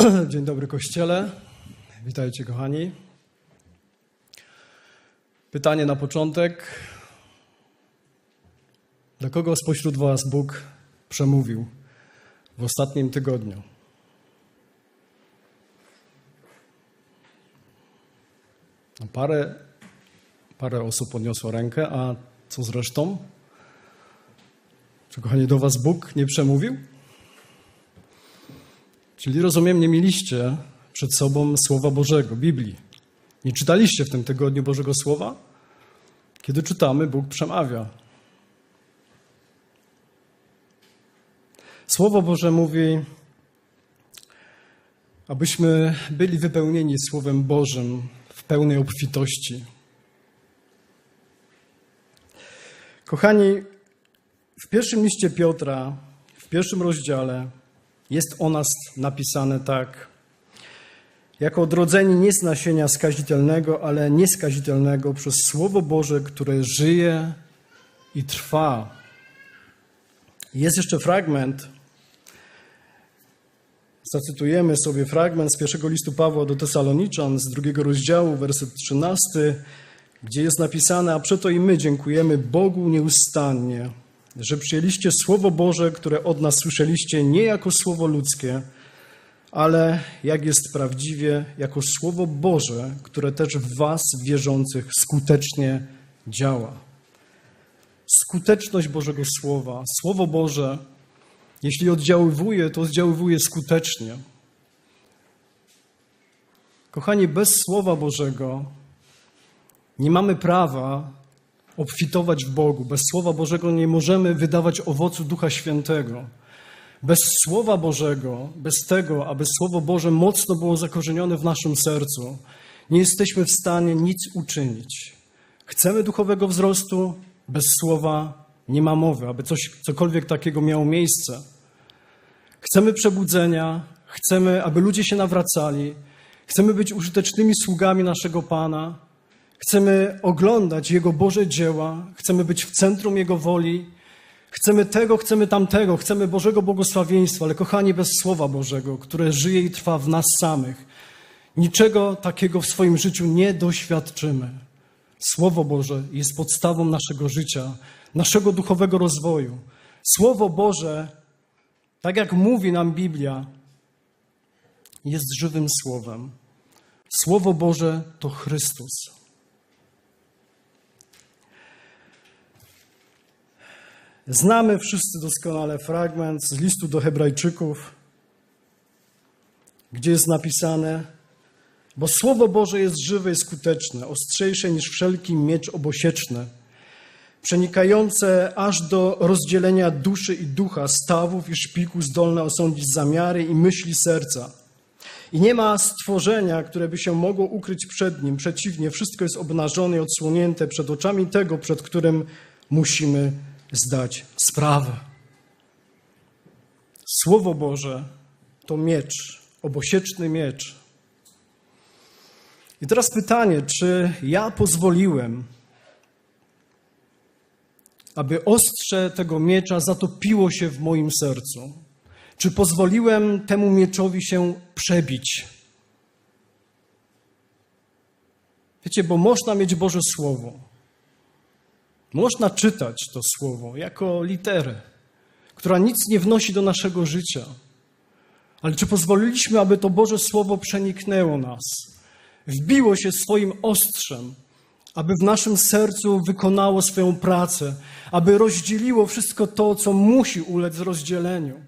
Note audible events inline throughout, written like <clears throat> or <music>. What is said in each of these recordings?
<clears throat> Dzień dobry Kościele. Witajcie kochani. Pytanie na początek. Do kogo spośród Was Bóg przemówił w ostatnim tygodniu? No, Parę, parę osób podniosło rękę, a co z resztą? Czy kochani do Was Bóg nie przemówił? Czyli rozumiem, nie mieliście przed sobą Słowa Bożego, Biblii. Nie czytaliście w tym tygodniu Bożego Słowa? Kiedy czytamy, Bóg przemawia. Słowo Boże mówi, abyśmy byli wypełnieni Słowem Bożym w pełnej obfitości. Kochani, w pierwszym liście Piotra, w pierwszym rozdziale, jest o nas napisane tak. Jako odrodzeni nie z nasienia skazitelnego, ale nieskazitelnego przez Słowo Boże, które żyje i trwa. Jest jeszcze fragment. Zacytujemy sobie fragment z pierwszego listu Pawła do Tesaloniczan z drugiego rozdziału, werset 13, gdzie jest napisane: A przeto i my dziękujemy Bogu nieustannie że przyjęliście Słowo Boże, które od nas słyszeliście, nie jako Słowo ludzkie, ale jak jest prawdziwie, jako Słowo Boże, które też w Was wierzących skutecznie działa. Skuteczność Bożego Słowa, Słowo Boże, jeśli oddziaływuje, to oddziaływuje skutecznie. Kochani, bez Słowa Bożego nie mamy prawa obfitować w Bogu. Bez Słowa Bożego nie możemy wydawać owocu Ducha Świętego. Bez Słowa Bożego, bez tego, aby Słowo Boże mocno było zakorzenione w naszym sercu, nie jesteśmy w stanie nic uczynić. Chcemy duchowego wzrostu, bez Słowa nie ma mowy, aby coś, cokolwiek takiego miało miejsce. Chcemy przebudzenia, chcemy, aby ludzie się nawracali, chcemy być użytecznymi sługami naszego Pana, Chcemy oglądać Jego Boże dzieła, chcemy być w centrum Jego woli, chcemy tego, chcemy tamtego, chcemy Bożego błogosławieństwa, ale kochani, bez Słowa Bożego, które żyje i trwa w nas samych, niczego takiego w swoim życiu nie doświadczymy. Słowo Boże jest podstawą naszego życia, naszego duchowego rozwoju. Słowo Boże, tak jak mówi nam Biblia, jest żywym Słowem. Słowo Boże to Chrystus. Znamy wszyscy doskonale fragment z listu do Hebrajczyków, gdzie jest napisane: Bo Słowo Boże jest żywe i skuteczne, ostrzejsze niż wszelki miecz obosieczny, przenikające aż do rozdzielenia duszy i ducha, stawów i szpiku, zdolne osądzić zamiary i myśli serca. I nie ma stworzenia, które by się mogło ukryć przed nim. Przeciwnie, wszystko jest obnażone i odsłonięte przed oczami tego, przed którym musimy zdać sprawę. Słowo Boże to miecz, obosieczny miecz. I teraz pytanie, czy ja pozwoliłem, aby ostrze tego miecza zatopiło się w moim sercu? Czy pozwoliłem temu mieczowi się przebić? Wiecie, bo można mieć Boże Słowo, można czytać to słowo jako literę, która nic nie wnosi do naszego życia. Ale czy pozwoliliśmy, aby to Boże Słowo przeniknęło nas, wbiło się swoim ostrzem, aby w naszym sercu wykonało swoją pracę, aby rozdzieliło wszystko to, co musi ulec rozdzieleniu?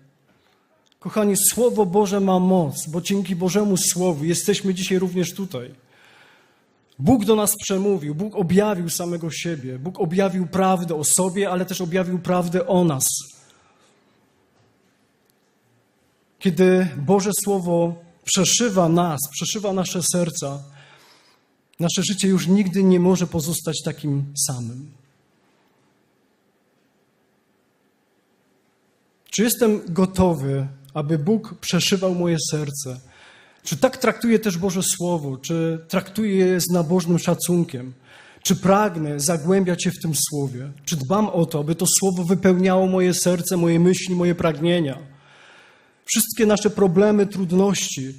Kochani, Słowo Boże ma moc, bo dzięki Bożemu Słowu jesteśmy dzisiaj również tutaj. Bóg do nas przemówił, Bóg objawił samego siebie, Bóg objawił prawdę o sobie, ale też objawił prawdę o nas. Kiedy Boże Słowo przeszywa nas, przeszywa nasze serca, nasze życie już nigdy nie może pozostać takim samym. Czy jestem gotowy, aby Bóg przeszywał moje serce? Czy tak traktuje też Boże Słowo? Czy traktuje je z nabożnym szacunkiem? Czy pragnę zagłębiać się w tym Słowie? Czy dbam o to, aby to Słowo wypełniało moje serce, moje myśli, moje pragnienia? Wszystkie nasze problemy, trudności,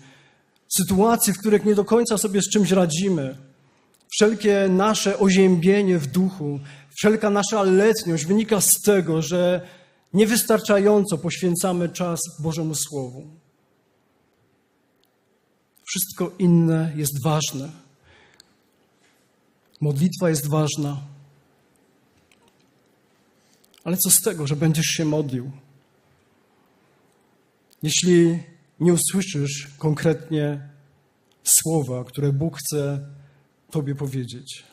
sytuacje, w których nie do końca sobie z czymś radzimy, wszelkie nasze oziębienie w duchu, wszelka nasza letniość wynika z tego, że niewystarczająco poświęcamy czas Bożemu Słowu. Wszystko inne jest ważne. Modlitwa jest ważna. Ale co z tego, że będziesz się modlił? Jeśli nie usłyszysz konkretnie słowa, które Bóg chce Tobie powiedzieć.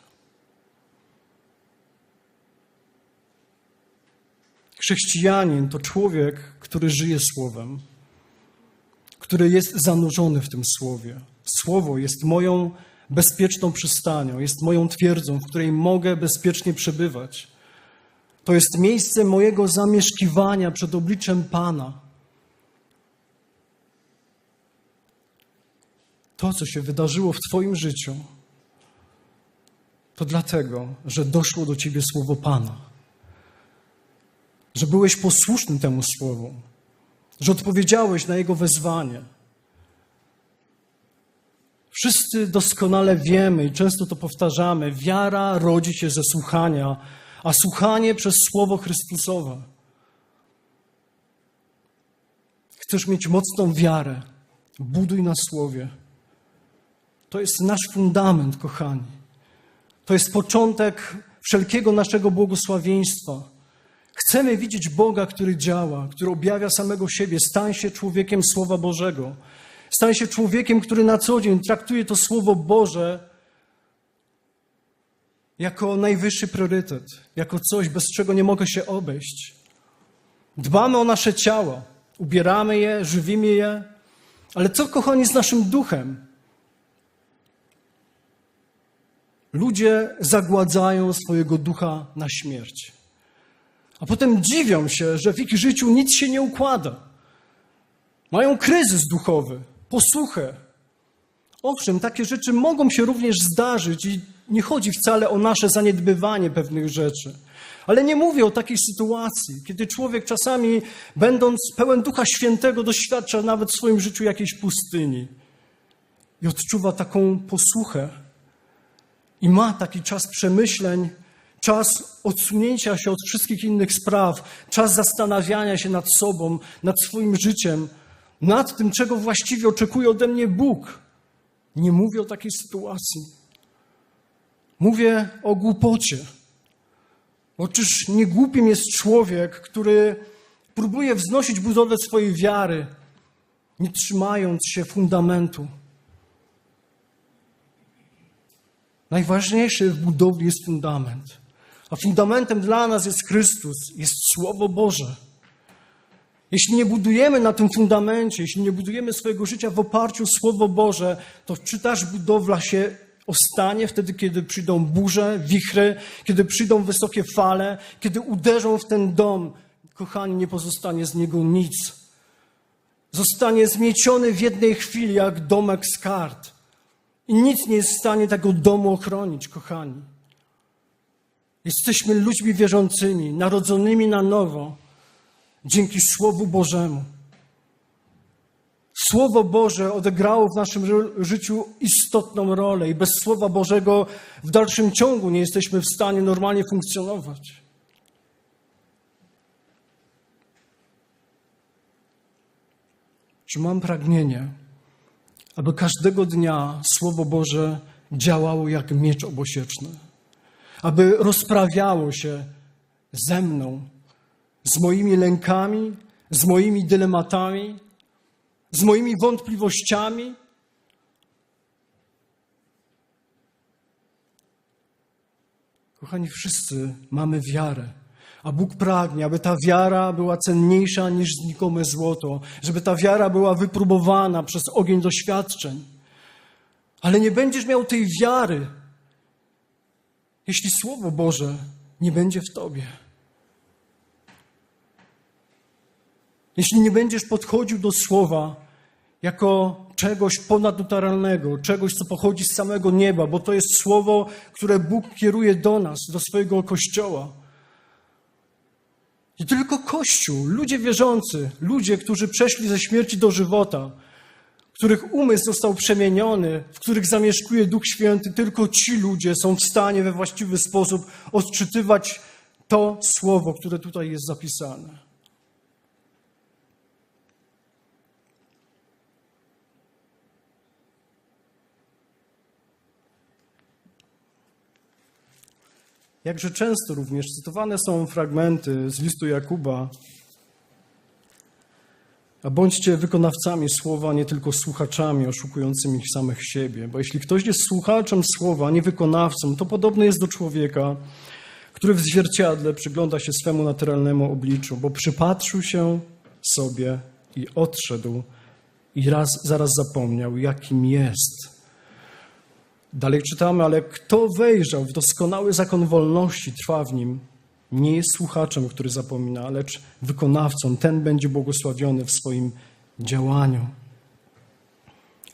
Chrześcijanin to człowiek, który żyje Słowem, który jest zanurzony w tym Słowie. Słowo jest moją bezpieczną przystanią, jest moją twierdzą, w której mogę bezpiecznie przebywać. To jest miejsce mojego zamieszkiwania przed obliczem Pana. To, co się wydarzyło w Twoim życiu, to dlatego, że doszło do Ciebie słowo Pana, że byłeś posłuszny temu słowu, że odpowiedziałeś na Jego wezwanie. Wszyscy doskonale wiemy i często to powtarzamy: wiara rodzi się ze słuchania, a słuchanie przez Słowo Chrystusowe. Chcesz mieć mocną wiarę, buduj na Słowie. To jest nasz fundament, kochani. To jest początek wszelkiego naszego błogosławieństwa. Chcemy widzieć Boga, który działa, który objawia samego siebie. Stań się człowiekiem Słowa Bożego. Stań się człowiekiem, który na co dzień traktuje to Słowo Boże jako najwyższy priorytet, jako coś, bez czego nie mogę się obejść. Dbamy o nasze ciało, ubieramy je, żywimy je, ale co, kochani, z naszym duchem? Ludzie zagładzają swojego ducha na śmierć. A potem dziwią się, że w ich życiu nic się nie układa. Mają kryzys duchowy, posłuchę. Owszem, takie rzeczy mogą się również zdarzyć i nie chodzi wcale o nasze zaniedbywanie pewnych rzeczy. Ale nie mówię o takiej sytuacji, kiedy człowiek czasami, będąc pełen Ducha Świętego, doświadcza nawet w swoim życiu jakiejś pustyni i odczuwa taką posłuchę i ma taki czas przemyśleń, czas odsunięcia się od wszystkich innych spraw, czas zastanawiania się nad sobą, nad swoim życiem, nad tym, czego właściwie oczekuje ode mnie Bóg. Nie mówię o takiej sytuacji. Mówię o głupocie. Oczyż nie głupim jest człowiek, który próbuje wznosić budowę swojej wiary, nie trzymając się fundamentu. Najważniejszy w budowli jest fundament. A fundamentem dla nas jest Chrystus, jest Słowo Boże. Jeśli nie budujemy na tym fundamencie, jeśli nie budujemy swojego życia w oparciu o Słowo Boże, to czy też budowla się ostanie wtedy, kiedy przyjdą burze, wichry, kiedy przyjdą wysokie fale, kiedy uderzą w ten dom, kochani, nie pozostanie z niego nic. Zostanie zmieciony w jednej chwili, jak domek z kart. I nic nie jest w stanie tego domu ochronić, kochani. Jesteśmy ludźmi wierzącymi, narodzonymi na nowo, dzięki Słowu Bożemu. Słowo Boże odegrało w naszym życiu istotną rolę i bez Słowa Bożego w dalszym ciągu nie jesteśmy w stanie normalnie funkcjonować. Czy mam pragnienie, aby każdego dnia Słowo Boże działało jak miecz obosieczny, aby rozprawiało się ze mną, z moimi lękami, z moimi dylematami, z moimi wątpliwościami. Kochani, wszyscy mamy wiarę. A Bóg pragnie, aby ta wiara była cenniejsza niż znikome złoto, żeby ta wiara była wypróbowana przez ogień doświadczeń. Ale nie będziesz miał tej wiary, jeśli Słowo Boże nie będzie w tobie. Jeśli nie będziesz podchodził do Słowa jako czegoś ponadnaturalnego, czegoś, co pochodzi z samego nieba, bo to jest Słowo, które Bóg kieruje do nas, do swojego Kościoła I tylko Kościół, ludzie wierzący, ludzie, którzy przeszli ze śmierci do żywota, których umysł został przemieniony, w których zamieszkuje Duch Święty, tylko ci ludzie są w stanie we właściwy sposób odczytywać to słowo, które tutaj jest zapisane. Jakże często również cytowane są fragmenty z listu Jakuba, a bądźcie wykonawcami słowa, nie tylko słuchaczami oszukującymi samych siebie. Bo jeśli ktoś jest słuchaczem słowa, nie wykonawcą, to podobny jest do człowieka, który w zwierciadle przygląda się swemu naturalnemu obliczu, bo przypatrzył się sobie i odszedł i raz, zaraz zapomniał, jakim jest. Dalej czytamy, ale kto wejrzał w doskonały zakon wolności, trwa w nim, nie jest słuchaczem, który zapomina, lecz wykonawcą. Ten będzie błogosławiony w swoim działaniu.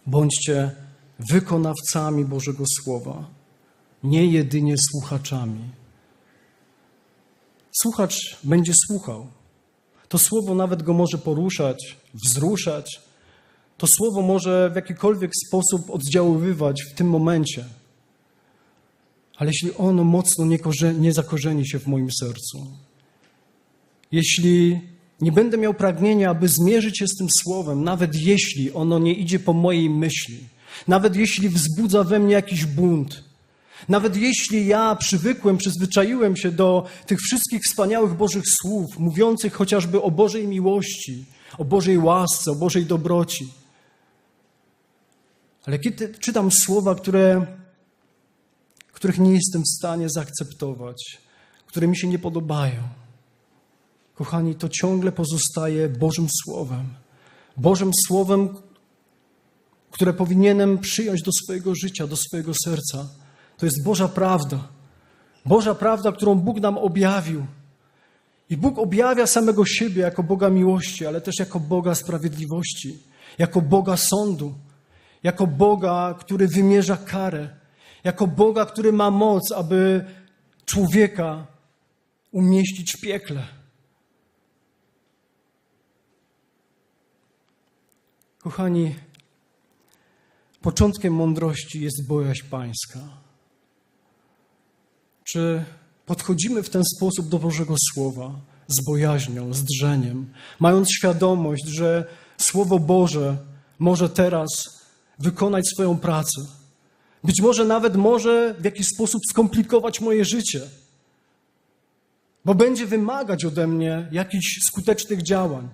Bądźcie wykonawcami Bożego Słowa, nie jedynie słuchaczami. Słuchacz będzie słuchał. To słowo nawet go może poruszać, wzruszać. To słowo może w jakikolwiek sposób oddziaływać w tym momencie. Ale jeśli ono mocno nie, nie zakorzeni się w moim sercu, jeśli nie będę miał pragnienia, aby zmierzyć się z tym słowem, nawet jeśli ono nie idzie po mojej myśli, nawet jeśli wzbudza we mnie jakiś bunt, nawet jeśli ja przywykłem, przyzwyczaiłem się do tych wszystkich wspaniałych Bożych słów, mówiących chociażby o Bożej miłości, o Bożej łasce, o Bożej dobroci. Ale kiedy czytam słowa, które, których nie jestem w stanie zaakceptować, które mi się nie podobają, kochani, to ciągle pozostaje Bożym Słowem. Bożym Słowem, które powinienem przyjąć do swojego życia, do swojego serca. To jest Boża prawda. Boża prawda, którą Bóg nam objawił. I Bóg objawia samego siebie jako Boga miłości, ale też jako Boga sprawiedliwości, jako Boga sądu, jako Boga, który wymierza karę, jako Boga, który ma moc, aby człowieka umieścić w piekle. Kochani, początkiem mądrości jest bojaźń Pańska. Czy podchodzimy w ten sposób do Bożego Słowa z bojaźnią, z drżeniem, mając świadomość, że Słowo Boże może teraz wykonać swoją pracę? Być może nawet może w jakiś sposób skomplikować moje życie, bo będzie wymagać ode mnie jakichś skutecznych działań.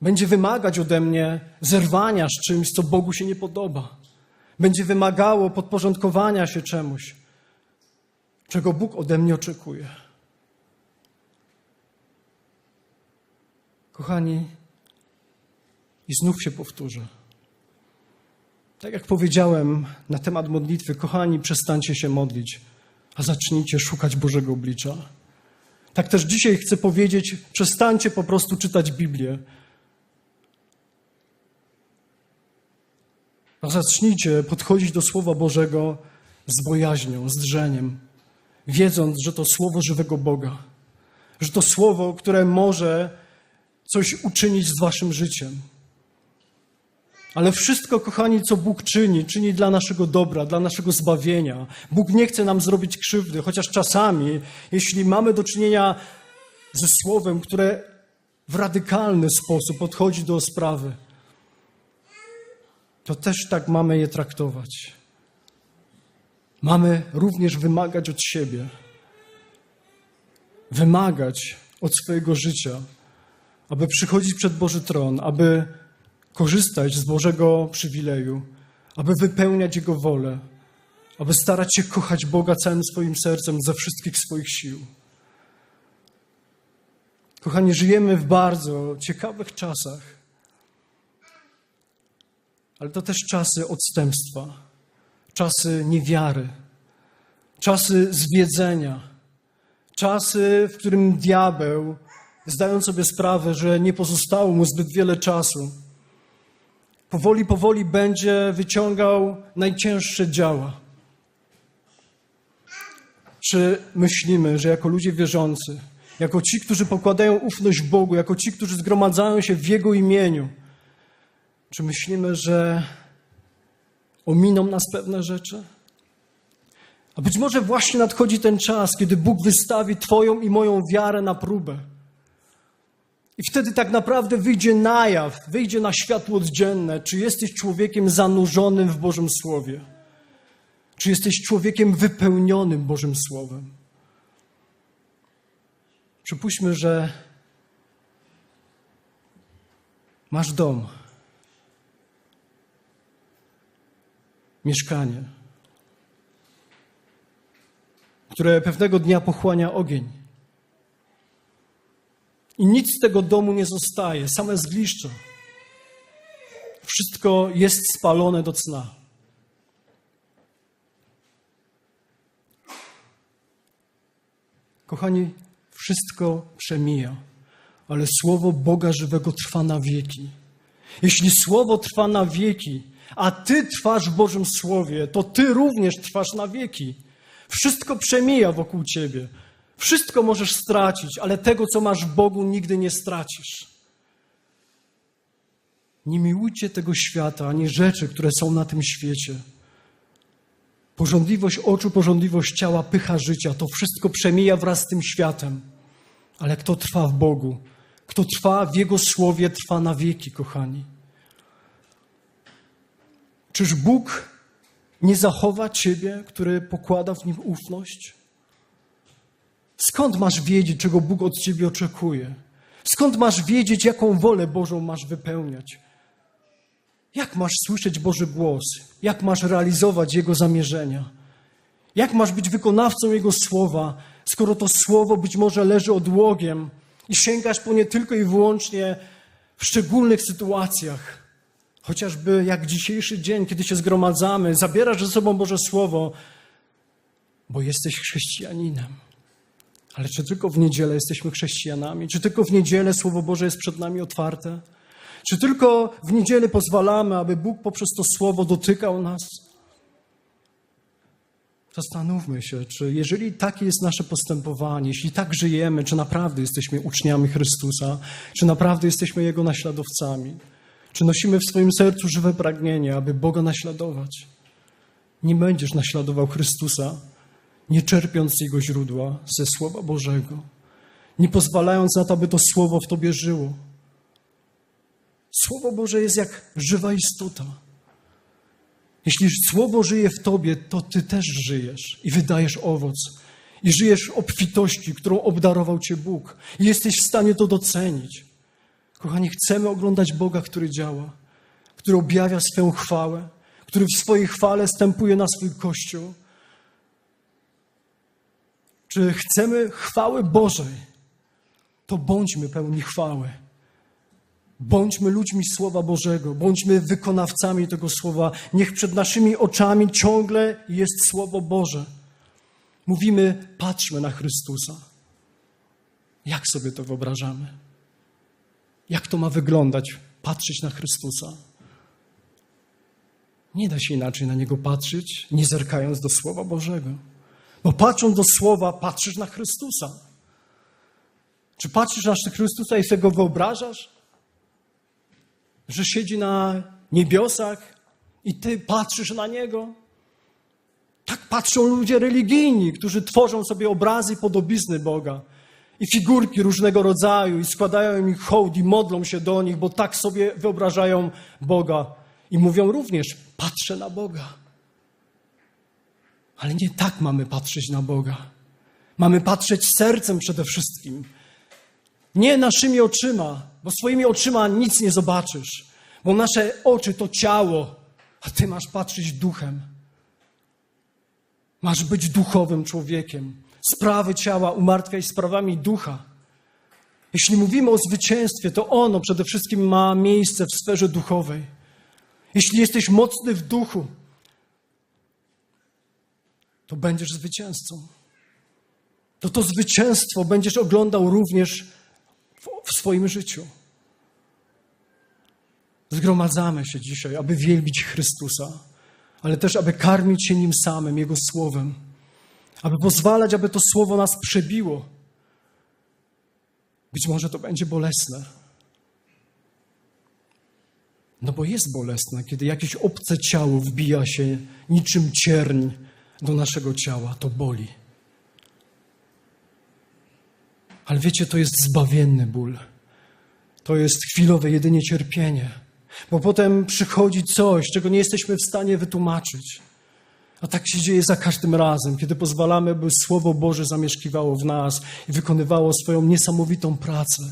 Będzie wymagać ode mnie zerwania z czymś, co Bogu się nie podoba. Będzie wymagało podporządkowania się czemuś, czego Bóg ode mnie oczekuje. Kochani, i znów się powtórzę. Tak jak powiedziałem na temat modlitwy, kochani, przestańcie się modlić, a zacznijcie szukać Bożego oblicza. Tak też dzisiaj chcę powiedzieć, przestańcie po prostu czytać Biblię, a zacznijcie podchodzić do Słowa Bożego z bojaźnią, z drżeniem, wiedząc, że to Słowo żywego Boga, że to Słowo, które może coś uczynić z Waszym życiem. Ale wszystko, kochani, co Bóg czyni, czyni dla naszego dobra, dla naszego zbawienia. Bóg nie chce nam zrobić krzywdy, chociaż czasami, jeśli mamy do czynienia ze Słowem, które w radykalny sposób podchodzi do sprawy, to też tak mamy je traktować. Mamy również wymagać od siebie, wymagać od swojego życia, aby przychodzić przed Boży tron, aby korzystać z Bożego przywileju, aby wypełniać Jego wolę, aby starać się kochać Boga całym swoim sercem ze wszystkich swoich sił. Kochani, żyjemy w bardzo ciekawych czasach, ale to też czasy odstępstwa, czasy niewiary, czasy zwiedzenia, czasy, w którym diabeł, zdając sobie sprawę, że nie pozostało mu zbyt wiele czasu, powoli, powoli będzie wyciągał najcięższe działa. Czy myślimy, że jako ludzie wierzący, jako ci, którzy pokładają ufność Bogu, jako ci, którzy zgromadzają się w Jego imieniu, czy myślimy, że ominą nas pewne rzeczy? A być może właśnie nadchodzi ten czas, kiedy Bóg wystawi Twoją i moją wiarę na próbę. I wtedy tak naprawdę wyjdzie na jaw, wyjdzie na światło dzienne, czy jesteś człowiekiem zanurzonym w Bożym Słowie, czy jesteś człowiekiem wypełnionym Bożym Słowem. Przypuśćmy, że masz dom, mieszkanie, które pewnego dnia pochłania ogień. I nic z tego domu nie zostaje, same zgliszcza. Wszystko jest spalone do cna. Kochani, wszystko przemija, ale słowo Boga żywego trwa na wieki. Jeśli słowo trwa na wieki, a ty trwasz w Bożym Słowie, to ty również trwasz na wieki. Wszystko przemija wokół ciebie. Wszystko możesz stracić, ale tego, co masz w Bogu, nigdy nie stracisz. Nie miłujcie tego świata, ani rzeczy, które są na tym świecie. Porządliwość oczu, porządliwość ciała, pycha życia to wszystko przemija wraz z tym światem. Ale kto trwa w Bogu, kto trwa w Jego słowie, trwa na wieki, kochani. Czyż Bóg nie zachowa ciebie, który pokłada w nim ufność? Skąd masz wiedzieć, czego Bóg od ciebie oczekuje? Skąd masz wiedzieć, jaką wolę Bożą masz wypełniać? Jak masz słyszeć Boży głos? Jak masz realizować Jego zamierzenia? Jak masz być wykonawcą Jego słowa, skoro to słowo być może leży odłogiem i sięgasz po nie tylko i wyłącznie w szczególnych sytuacjach? Chociażby jak dzisiejszy dzień, kiedy się zgromadzamy, zabierasz ze sobą Boże Słowo, bo jesteś chrześcijaninem. Ale czy tylko w niedzielę jesteśmy chrześcijanami? Czy tylko w niedzielę Słowo Boże jest przed nami otwarte? Czy tylko w niedzielę pozwalamy, aby Bóg poprzez to Słowo dotykał nas? Zastanówmy się, czy jeżeli takie jest nasze postępowanie, jeśli tak żyjemy, czy naprawdę jesteśmy uczniami Chrystusa, czy naprawdę jesteśmy Jego naśladowcami, czy nosimy w swoim sercu żywe pragnienie, aby Boga naśladować. Nie będziesz naśladował Chrystusa, czerpiąc z Jego źródła, ze Słowa Bożego, nie pozwalając na to, aby to Słowo w Tobie żyło. Słowo Boże jest jak żywa istota. Jeśli Słowo żyje w Tobie, to Ty też żyjesz i wydajesz owoc. I żyjesz obfitości, którą obdarował Cię Bóg. I jesteś w stanie to docenić. Kochani, chcemy oglądać Boga, który działa, który objawia swoją chwałę, który w swojej chwale stępuje na swój Kościół. Czy chcemy chwały Bożej, to bądźmy pełni chwały. Bądźmy ludźmi Słowa Bożego, bądźmy wykonawcami tego Słowa. Niech przed naszymi oczami ciągle jest Słowo Boże. Mówimy, patrzmy na Chrystusa. Jak sobie to wyobrażamy? Jak to ma wyglądać? Patrzeć na Chrystusa. Nie da się inaczej na Niego patrzeć, nie zerkając do Słowa Bożego. Bo patrząc do Słowa, patrzysz na Chrystusa. Czy patrzysz na Chrystusa i sobie go wyobrażasz? Że siedzi na niebiosach i ty patrzysz na Niego? Tak patrzą ludzie religijni, którzy tworzą sobie obrazy i podobizny Boga i figurki różnego rodzaju i składają im hołd i modlą się do nich, bo tak sobie wyobrażają Boga. I mówią również, patrzę na Boga. Ale nie tak mamy patrzeć na Boga. Mamy patrzeć sercem przede wszystkim. Nie naszymi oczyma, bo swoimi oczyma nic nie zobaczysz, bo nasze oczy to ciało, a ty masz patrzeć duchem. Masz być duchowym człowiekiem. Sprawy ciała umartwiaj sprawami ducha. Jeśli mówimy o zwycięstwie, to ono przede wszystkim ma miejsce w sferze duchowej. Jeśli jesteś mocny w duchu, to będziesz zwycięzcą. To to zwycięstwo będziesz oglądał również w, w swoim życiu. Zgromadzamy się dzisiaj, aby wielbić Chrystusa, ale też, aby karmić się Nim samym, Jego Słowem, aby pozwalać, aby to Słowo nas przebiło, Być może to będzie bolesne. No bo jest bolesne, kiedy jakieś obce ciało wbija się niczym cierń do naszego ciała. To boli. Ale wiecie, to jest zbawienny ból. To jest chwilowe jedynie cierpienie. Bo potem przychodzi coś, czego nie jesteśmy w stanie wytłumaczyć. A tak się dzieje za każdym razem, kiedy pozwalamy, by Słowo Boże zamieszkiwało w nas i wykonywało swoją niesamowitą pracę.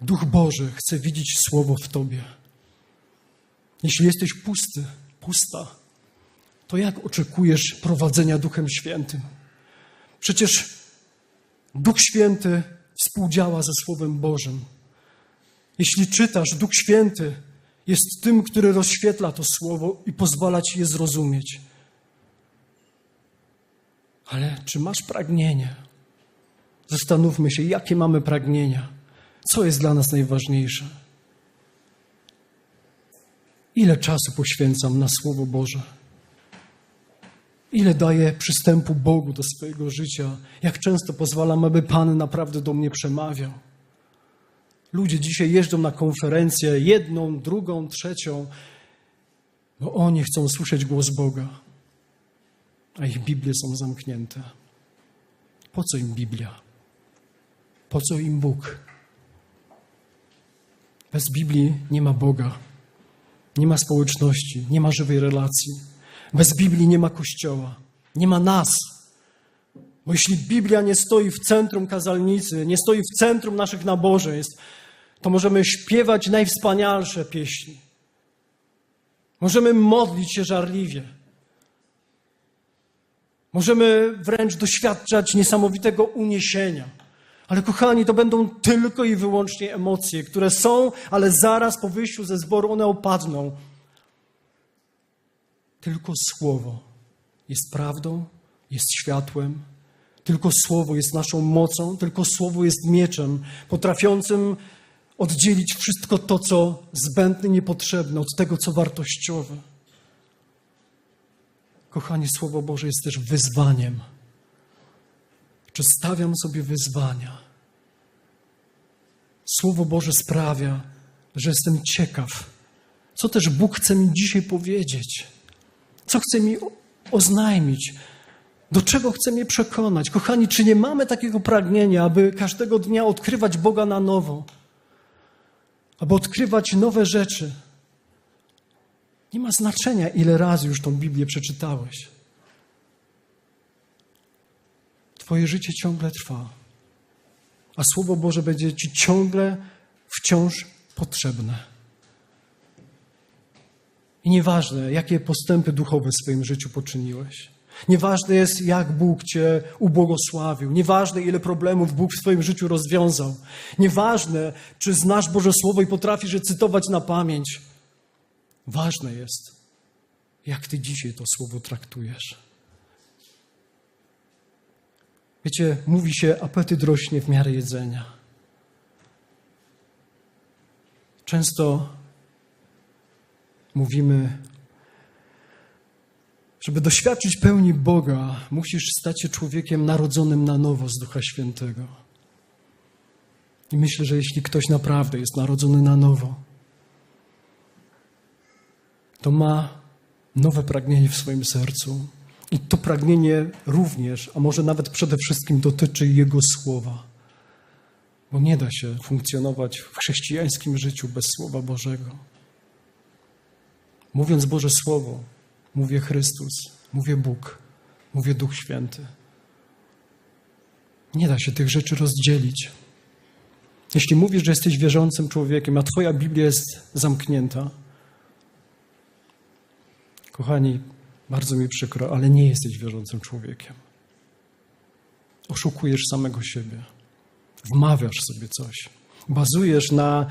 Duch Boży chce widzieć Słowo w Tobie. Jeśli jesteś pusty, pusta, to jak oczekujesz prowadzenia Duchem Świętym? Przecież Duch Święty współdziała ze Słowem Bożym. Jeśli czytasz, Duch Święty jest tym, który rozświetla to Słowo i pozwala Ci je zrozumieć. Ale czy masz pragnienie? Zastanówmy się, jakie mamy pragnienia. Co jest dla nas najważniejsze? Ile czasu poświęcam na Słowo Boże? Ile daję przystępu Bogu do swojego życia? Jak często pozwalam, aby Pan naprawdę do mnie przemawiał? Ludzie dzisiaj jeżdżą na konferencję, jedną, drugą, trzecią, bo oni chcą słyszeć głos Boga, a ich Biblie są zamknięte. Po co im Biblia? Po co im Bóg? Bez Biblii nie ma Boga, nie ma społeczności, nie ma żywej relacji. Bez Biblii nie ma Kościoła, nie ma nas. Bo jeśli Biblia nie stoi w centrum kazalnicy, nie stoi w centrum naszych nabożeństw, to możemy śpiewać najwspanialsze pieśni. Możemy modlić się żarliwie. Możemy wręcz doświadczać niesamowitego uniesienia. Ale kochani, to będą tylko i wyłącznie emocje, które są, ale zaraz po wyjściu ze zboru one opadną. Tylko Słowo jest prawdą, jest światłem. Tylko Słowo jest naszą mocą, tylko Słowo jest mieczem potrafiącym oddzielić wszystko to, co zbędne, niepotrzebne, od tego, co wartościowe. Kochani, Słowo Boże jest też wyzwaniem. Czy stawiam sobie wyzwania? Słowo Boże sprawia, że jestem ciekaw, co też Bóg chce mi dzisiaj powiedzieć, co chce mi oznajmić, do czego chce mnie przekonać. Kochani, czy nie mamy takiego pragnienia, aby każdego dnia odkrywać Boga na nowo? aby odkrywać nowe rzeczy. Nie ma znaczenia, ile razy już tą Biblię przeczytałeś. Twoje życie ciągle trwa, a Słowo Boże będzie Ci ciągle, wciąż potrzebne. I nieważne, jakie postępy duchowe w swoim życiu poczyniłeś. Nieważne jest, jak Bóg Cię ubłogosławił. Nieważne, ile problemów Bóg w Twoim życiu rozwiązał. Nieważne, czy znasz Boże Słowo i potrafisz je cytować na pamięć. Ważne jest, jak Ty dzisiaj to Słowo traktujesz. Wiecie, mówi się, apetyt rośnie w miarę jedzenia. Często mówimy żeby doświadczyć pełni Boga, musisz stać się człowiekiem narodzonym na nowo z Ducha Świętego. I myślę, że jeśli ktoś naprawdę jest narodzony na nowo, to ma nowe pragnienie w swoim sercu. I to pragnienie również, a może nawet przede wszystkim dotyczy Jego słowa. Bo nie da się funkcjonować w chrześcijańskim życiu bez Słowa Bożego. Mówiąc Boże Słowo, Mówię Chrystus, mówię Bóg, mówię Duch Święty. Nie da się tych rzeczy rozdzielić. Jeśli mówisz, że jesteś wierzącym człowiekiem, a Twoja Biblia jest zamknięta, kochani, bardzo mi przykro, ale nie jesteś wierzącym człowiekiem. Oszukujesz samego siebie, wmawiasz sobie coś, bazujesz na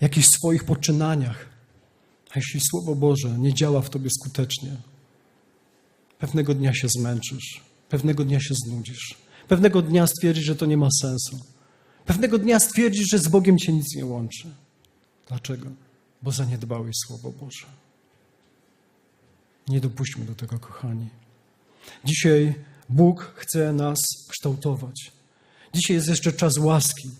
jakichś swoich poczynaniach, a jeśli Słowo Boże nie działa w tobie skutecznie, pewnego dnia się zmęczysz, pewnego dnia się znudzisz, pewnego dnia stwierdzisz, że to nie ma sensu. Pewnego dnia stwierdzisz, że z Bogiem cię nic nie łączy. Dlaczego? Bo zaniedbałeś Słowo Boże. Nie dopuśćmy do tego, kochani. Dzisiaj Bóg chce nas kształtować. Dzisiaj jest jeszcze czas łaski.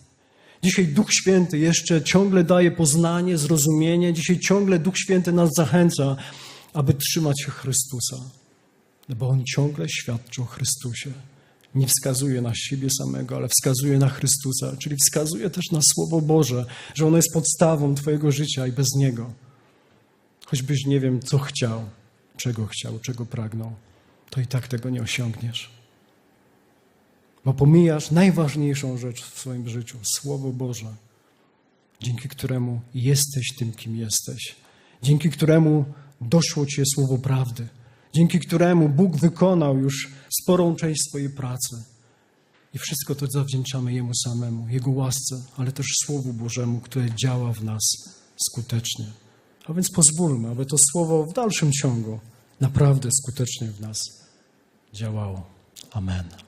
Dzisiaj Duch Święty jeszcze ciągle daje poznanie, zrozumienie. Dzisiaj ciągle Duch Święty nas zachęca, aby trzymać się Chrystusa. Bo On ciągle świadczy o Chrystusie. Nie wskazuje na siebie samego, ale wskazuje na Chrystusa, czyli wskazuje też na Słowo Boże, że ono jest podstawą Twojego życia i bez Niego. Choćbyś nie wiem, co chciał, czego chciał, czego pragnął, to i tak tego nie osiągniesz. Bo pomijasz najważniejszą rzecz w swoim życiu Słowo Boże, dzięki któremu jesteś tym, kim jesteś, dzięki któremu doszło Ci Słowo prawdy, dzięki któremu Bóg wykonał już sporą część swojej pracy. I wszystko to zawdzięczamy Jemu samemu, Jego łasce, ale też Słowu Bożemu, które działa w nas skutecznie. A więc pozwólmy, aby to Słowo w dalszym ciągu naprawdę skutecznie w nas działało. Amen.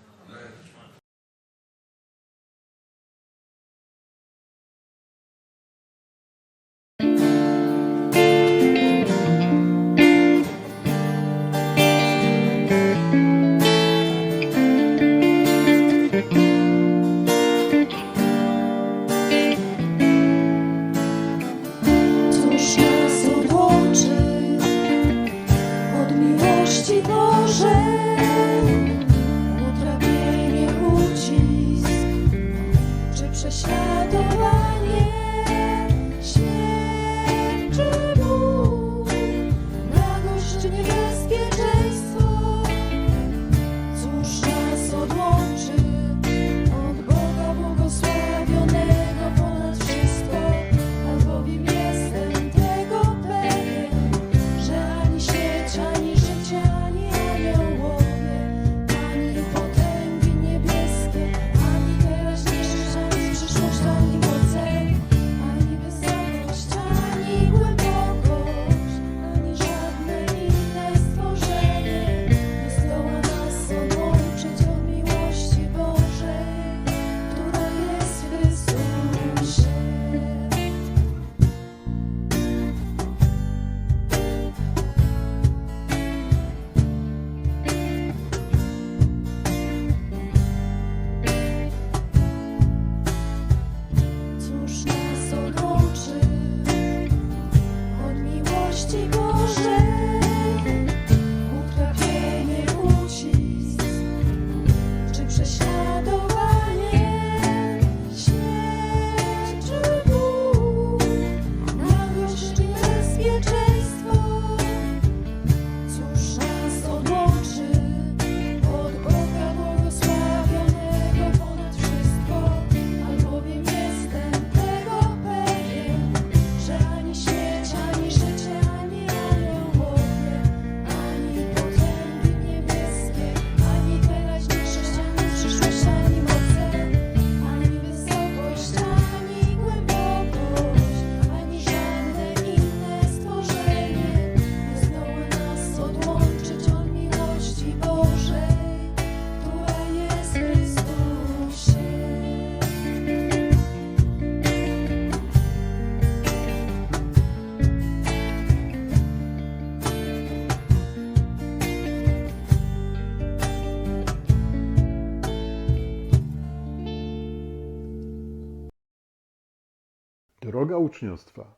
Uczniostwa,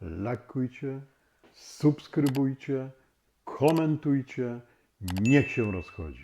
lajkujcie, subskrybujcie, komentujcie, niech się rozchodzi.